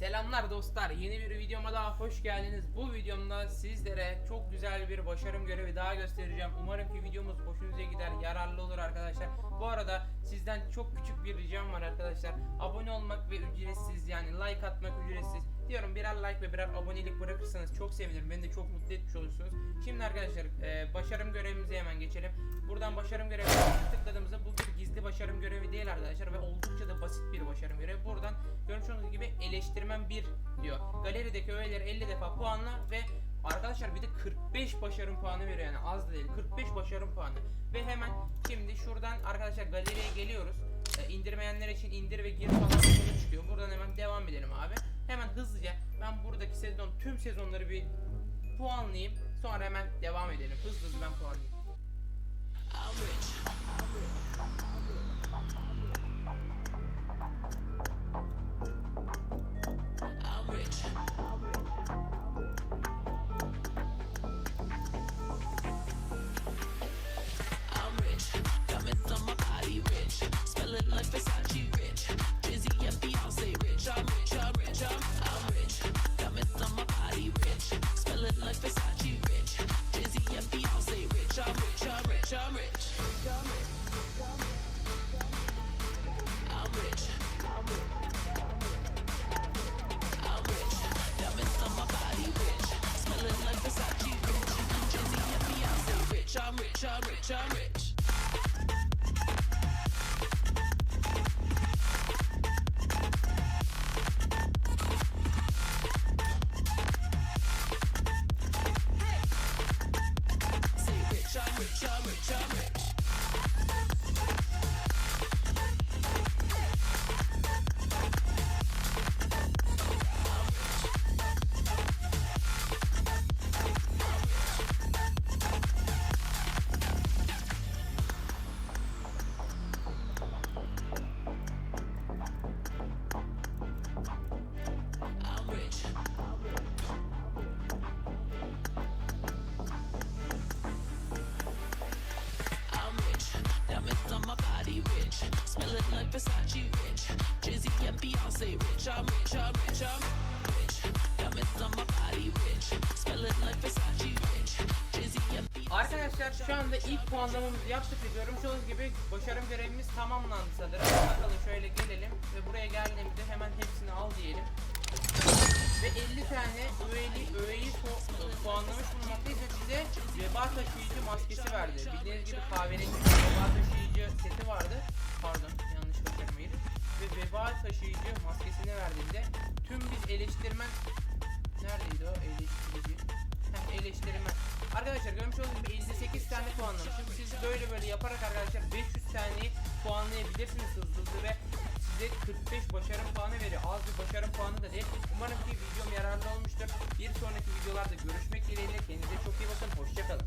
Selamlar dostlar. Yeni bir videoma daha hoş geldiniz. Bu videomda sizlere çok güzel bir başarım görevi daha göstereceğim. Umarım ki videomuz hoşunuza gider, yararlı olur arkadaşlar. Bu arada sizden çok küçük bir ricam var arkadaşlar. Abone olmak ve ücretsiz yani like atmak ücretsiz. Diyorum birer like ve birer abonelik bırakırsanız çok sevinirim. Beni de çok mutlu etmiş olursunuz. Şimdi arkadaşlar e, başarım görevimize hemen geçelim. Buradan başarım görevine tıkladığımızda bu olduğunuz gibi eleştirmen 1 diyor. Galerideki öğeleri 50 defa puanla ve arkadaşlar bir de 45 başarım puanı veriyor yani az değil 45 başarım puanı. Ve hemen şimdi şuradan arkadaşlar galeriye geliyoruz. E, indirmeyenler için indir ve gir falan çıkıyor. Buradan hemen devam edelim abi. Hemen hızlıca ben buradaki sezon tüm sezonları bir puanlayayım. Sonra hemen devam edelim. Hızlı hızlı ben puanlayayım. Smelling like Versace rich, Jizzy and Beyonce rich. I'm rich, I'm rich, I'm rich. I'm rich. I'm rich, diamonds on my body rich, smelling like Versace rich, Jizzy and Beyonce rich. I'm rich, I'm rich, I'm rich. Arkadaşlar şu anda ilk puanlamamızı yaptık ve görmüş olduğunuz gibi başarım görevimiz tamamlandı sanırım. Bakalım şöyle gelelim ve buraya geldiğimizde hemen hepsini al diyelim. Ve 50 tane öğeli, öğeyi pu- puanlamış bulunmaktayız ve bize veba taşıyıcı maskesi verdi. Bildiğiniz gibi kahverengi veba taşıyıcı seti vardı. Pardon yanlış başarmayı. Ve veba taşıyıcı maskesini verdiğinde tüm biz eleştirmen Neredeydi o eleştirici? Heh, eleştirmen. Arkadaşlar görmüş olduğunuz gibi 58 tane puanlamışım. Siz böyle böyle yaparak arkadaşlar 500 taneyi puanlayabilirsiniz hızlı hızlı ve size 45 başarım puanı veriyor. Az bir başarım puanı da değil. Umarım ki videom yararlı olmuştur. Bir sonraki videolarda görüşmek dileğiyle. Kendinize çok iyi bakın. Hoşçakalın.